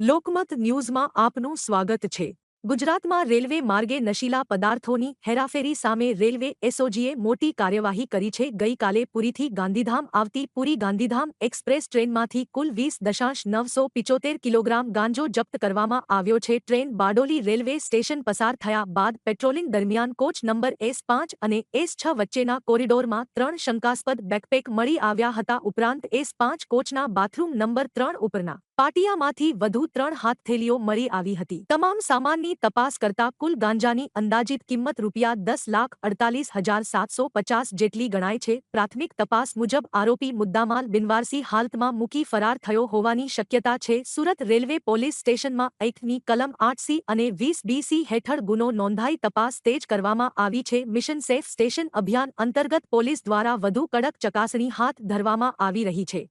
લોકમત ન્યૂઝમાં આપનું સ્વાગત છે. ગુજરાતમાં રેલવે માર્ગે નશીલા પદાર્થોની હેરાફેરી સામે રેલવે એસઓજીએ મોટી કાર્યવાહી કરી છે. ગઈકાલે પુરીથી ગાંધીધામ આવતી પુરી ગાંધીધામ એક્સપ્રેસ ટ્રેનમાંથી કુલ વીસ દશાંશ નવસો પિચોતેર કિલોગ્રામ ગાંજો જપ્ત કરવામાં આવ્યો છે. ટ્રેન બારડોલી રેલવે સ્ટેશન પસાર થયા બાદ પેટ્રોલિંગ દરમિયાન કોચ નંબર એસ પાંચ અને એસ છ વચ્ચેના કોરિડોરમાં ત્રણ શંકાસ્પદ બેકપેક મળી આવ્યા હતા. ઉપરાંત એસ પાંચ કોચના બાથરૂમ નંબર ત્રણ ઉપરના પાટિયામાંથી વધુ ત્રણ હાથ થેલીઓ મળી આવી હતી. તમામ સામાનની તપાસ કરતા કુલ ગાંજાની અંદાજિત કિંમત રૂપિયા દસ લાખ અડતાલીસ હજાર સાતસો પચાસ જેટલી ગણાય છે. પ્રાથમિક તપાસ મુજબ આરોપી મુદ્દામાલ બિનવારસી હાલતમાં મૂકી ફરાર થયો હોવાની શક્યતા છે. સુરત રેલવે પોલીસ સ્ટેશનમાં એકની કલમ આઠ સી અને વીસ બીસી હેઠળ ગુનો નોંધાઈ તપાસ તેજ કરવામાં આવી છે. મિશન સેફ સ્ટેશન અભિયાન અંતર્ગત પોલીસ દ્વારા વધુ કડક ચકાસણી હાથ ધરવામાં આવી રહી છે.